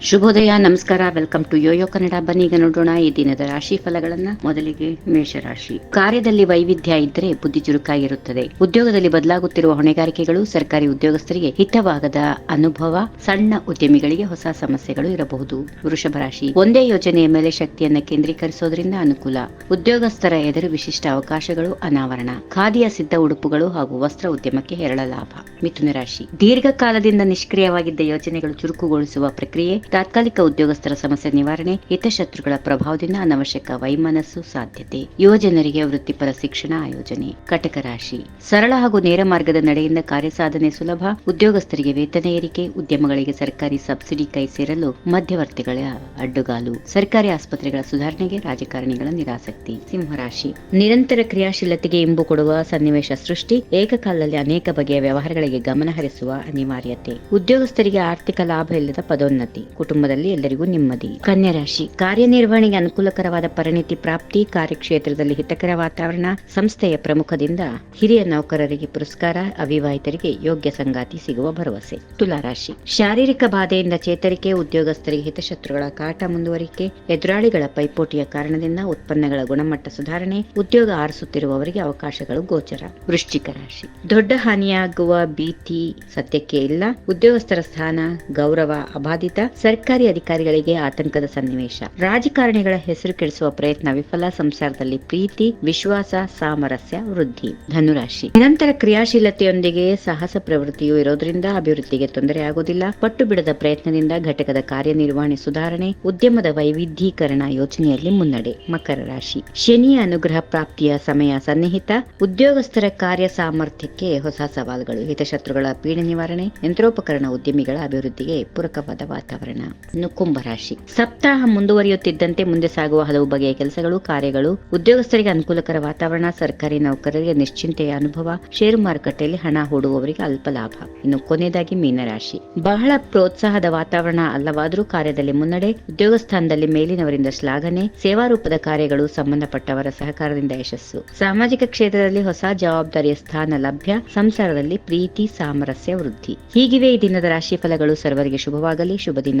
ಶುಭೋದಯ, ನಮಸ್ಕಾರ, welcome to Yoyo Kannada. ಬನ್ನಿ ಈಗ ನೋಡೋಣ ಈ ದಿನದ ರಾಶಿ ಫಲಗಳನ್ನ. ಮೊದಲಿಗೆ ಮೇಷರಾಶಿ. ಕಾರ್ಯದಲ್ಲಿ ವೈವಿಧ್ಯ ಇದ್ದರೆ ಬುದ್ಧಿ ಚುರುಕಾಗಿರುತ್ತದೆ. ಉದ್ಯೋಗದಲ್ಲಿ ಬದಲಾಗುತ್ತಿರುವ ಹೊಣೆಗಾರಿಕೆಗಳು ಸರ್ಕಾರಿ ಉದ್ಯೋಗಸ್ಥರಿಗೆ ಹಿತವಾಗದ ಅನುಭವ, ಸಣ್ಣ ಉದ್ಯಮಿಗಳಿಗೆ ಹೊಸ ಸಮಸ್ಯೆಗಳು ಇರಬಹುದು. ವೃಷಭ ರಾಶಿ. ಒಂದೇ ಯೋಜನೆಯ ಮೇಲೆ ಶಕ್ತಿಯನ್ನ ಕೇಂದ್ರೀಕರಿಸೋದ್ರಿಂದ ಅನುಕೂಲ. ಉದ್ಯೋಗಸ್ಥರ ಎದುರು ವಿಶಿಷ್ಟ ಅವಕಾಶಗಳು ಅನಾವರಣ. ಖಾದಿಯ ಸಿದ್ಧ ಉಡುಪುಗಳು ಹಾಗೂ ವಸ್ತ್ರ ಉದ್ಯಮಕ್ಕೆ ಹೇರಳ ಲಾಭ. ಮಿಥುನ ರಾಶಿ. ದೀರ್ಘಕಾಲದಿಂದ ನಿಷ್ಕ್ರಿಯವಾಗಿದ್ದ ಯೋಜನೆಗಳು ಚುರುಕುಗೊಳಿಸುವ ಪ್ರಕ್ರಿಯೆ ತಾತ್ಕಾಲಿಕ ಉದ್ಯೋಗಸ್ಥರ ಸಮಸ್ಯೆ ನಿವಾರಣೆ, ಹಿತಶತ್ರುಗಳ ಪ್ರಭಾವದಿಂದ ಅನವಶ್ಯಕ ವೈಮನಸ್ಸು ಸಾಧ್ಯತೆ, ಯುವಜನರಿಗೆ ವೃತ್ತಿಪರ ಶಿಕ್ಷಣ ಆಯೋಜನೆ, ಕಟಕ ರಾಶಿ. ಸರಳ ಹಾಗೂ ನೇರ ಮಾರ್ಗದ ನಡೆಯಿಂದ ಕಾರ್ಯಸಾಧನೆ ಸುಲಭ, ಉದ್ಯೋಗಸ್ಥರಿಗೆ ವೇತನ ಏರಿಕೆ, ಉದ್ಯಮಗಳಿಗೆ ಸರ್ಕಾರಿ ಸಬ್ಸಿಡಿ ಕೈ ಸೇರಲು ಮಧ್ಯವರ್ತಿಗಳ ಅಡ್ಡುಗಾಲು. ಸರ್ಕಾರಿ ಆಸ್ಪತ್ರೆಗಳ ಸುಧಾರಣೆಗೆ ರಾಜಕಾರಣಿಗಳ ನಿರಾಸಕ್ತಿ. ಸಿಂಹರಾಶಿ ನಿರಂತರ ಕ್ರಿಯಾಶೀಲತೆಗೆ ಇಂಬು ಕೊಡುವ ಸನ್ನಿವೇಶ ಸೃಷ್ಟಿ, ಏಕಕಾಲದಲ್ಲಿ ಅನೇಕ ಬಗೆಯ ವ್ಯವಹಾರಗಳಿಗೆ ಗಮನ ಹರಿಸುವ ಅನಿವಾರ್ಯತೆ. ಉದ್ಯೋಗಸ್ಥರಿಗೆ ಆರ್ಥಿಕ ಲಾಭ ಇಲ್ಲದ ಪದೋನ್ನತಿ. ಕುಟುಂಬದಲ್ಲಿ ಎಲ್ಲರಿಗೂ ನೆಮ್ಮದಿ. ಕನ್ಯಾ ರಾಶಿ. ಕಾರ್ಯನಿರ್ವಹಣೆಗೆ ಅನುಕೂಲಕರವಾದ ಪರಿಣಿತಿ ಪ್ರಾಪ್ತಿ, ಕಾರ್ಯಕ್ಷೇತ್ರದಲ್ಲಿ ಹಿತಕರ ವಾತಾವರಣ, ಸಂಸ್ಥೆಯ ಪ್ರಮುಖದಿಂದ ಹಿರಿಯ ನೌಕರರಿಗೆ ಪುರಸ್ಕಾರ, ಅವಿವಾಹಿತರಿಗೆ ಯೋಗ್ಯ ಸಂಗಾತಿ ಸಿಗುವ ಭರವಸೆ. ತುಲಾ ರಾಶಿ. ಶಾರೀರಿಕ ಬಾಧೆಯಿಂದ ಚೇತರಿಕೆ, ಉದ್ಯೋಗಸ್ಥರಿಗೆ ಹಿತಶತ್ರುಗಳ ಕಾಟ ಮುಂದುವರಿಕೆ, ಎದುರಾಳಿಗಳ ಪೈಪೋಟಿಯ ಕಾರಣದಿಂದ ಉತ್ಪನ್ನಗಳ ಗುಣಮಟ್ಟ ಸುಧಾರಣೆ, ಉದ್ಯೋಗ ಆರಿಸುತ್ತಿರುವವರಿಗೆ ಅವಕಾಶಗಳು ಗೋಚರ. ವೃಶ್ಚಿಕ ರಾಶಿ. ದೊಡ್ಡ ಹಾನಿಯಾಗುವ ಭೀತಿ ಸತ್ಯಕ್ಕೆ ಇಲ್ಲ. ಉದ್ಯೋಗಸ್ಥರ ಸ್ಥಾನ ಗೌರವ ಅಬಾಧಿತ. ಸರ್ಕಾರಿ ಅಧಿಕಾರಿಗಳಿಗೆ ಆತಂಕದ ಸನ್ನಿವೇಶ. ರಾಜಕಾರಣಿಗಳ ಹೆಸರು ಕೆಡಿಸುವ ಪ್ರಯತ್ನ ವಿಫಲ, ಸಂಸಾರದಲ್ಲಿ ಪ್ರೀತಿ, ವಿಶ್ವಾಸ, ಸಾಮರಸ್ಯ, ವೃದ್ಧಿ, ಧನುರಾಶಿ. ನಿರಂತರ ಕ್ರಿಯಾಶೀಲತೆಯೊಂದಿಗೆ ಸಾಹಸ ಪ್ರವೃತ್ತಿಯು ಇರೋದ್ರಿಂದ ಅಭಿವೃದ್ಧಿಗೆ ತೊಂದರೆ ಆಗುವುದಿಲ್ಲ ಪಟ್ಟು ಬಿಡದ ಪ್ರಯತ್ನದಿಂದ ಘಟಕದ ಕಾರ್ಯನಿರ್ವಹಣೆ ಸುಧಾರಣೆ, ಉದ್ಯಮದ ವೈವಿಧ್ಯೀಕರಣ ಯೋಜನೆಯಲ್ಲಿ ಮುನ್ನಡೆ. ಮಕರ ರಾಶಿ. ಶನಿಯ ಅನುಗ್ರಹ ಪ್ರಾಪ್ತಿಯ ಸಮಯ ಸನ್ನಿಹಿತ. ಉದ್ಯೋಗಸ್ಥರ ಕಾರ್ಯ ಸಾಮರ್ಥ್ಯಕ್ಕೆ ಹೊಸ ಸವಾಲುಗಳು. ಹಿತಶತ್ರುಗಳ ಪೀಡೆ ನಿವಾರಣೆ, ಯಂತ್ರೋಪಕರಣ ಉದ್ಯಮಿಗಳ ಅಭಿವೃದ್ಧಿಗೆ ಪೂರಕವಾದ ವಾತಾವರಣ. ಇನ್ನು ಕುಂಭರಾಶಿ ಸಪ್ತಾಹ ಮುಂದುವರಿಯುತ್ತಿದ್ದಂತೆ ಮುಂದೆ ಸಾಗುವ ಹಲವು ಬಗೆಯ ಕೆಲಸಗಳು, ಕಾರ್ಯಗಳು, ಉದ್ಯೋಗಸ್ಥರಿಗೆ ಅನುಕೂಲಕರ ವಾತಾವರಣ, ಸರ್ಕಾರಿ ನೌಕರರಿಗೆ ನಿಶ್ಚಿಂತೆಯ ಅನುಭವ ಷೇರು ಮಾರುಕಟ್ಟೆಯಲ್ಲಿ ಹಣ ಹೂಡುವವರಿಗೆ ಅಲ್ಪ ಲಾಭ. ಇನ್ನು ಕೊನೆಯದಾಗಿ ಮೀನರಾಶಿ. ಬಹಳ ಪ್ರೋತ್ಸಾಹದ ವಾತಾವರಣ ಅಲ್ಲವಾದರೂ ಕಾರ್ಯದಲ್ಲಿ ಮುನ್ನಡೆ, ಉದ್ಯೋಗ ಸ್ಥಾನದಲ್ಲಿ ಮೇಲಿನವರಿಂದ ಶ್ಲಾಘನೆ ಸೇವಾರೂಪದ ಕಾರ್ಯಗಳು ಸಂಬಂಧಪಟ್ಟವರ ಸಹಕಾರದಿಂದ ಯಶಸ್ಸು. ಸಾಮಾಜಿಕ ಕ್ಷೇತ್ರದಲ್ಲಿ ಹೊಸ ಜವಾಬ್ದಾರಿಯ ಸ್ಥಾನ ಲಭ್ಯ, ಸಂಸಾರದಲ್ಲಿ ಪ್ರೀತಿ, ಸಾಮರಸ್ಯ, ವೃದ್ಧಿ. ಹೀಗಿವೆ ಈ ದಿನದ ರಾಶಿ ಫಲಗಳು ಸರ್ವರಿಗೆ ಶುಭವಾಗಲಿ ಶುಭ ದಿನ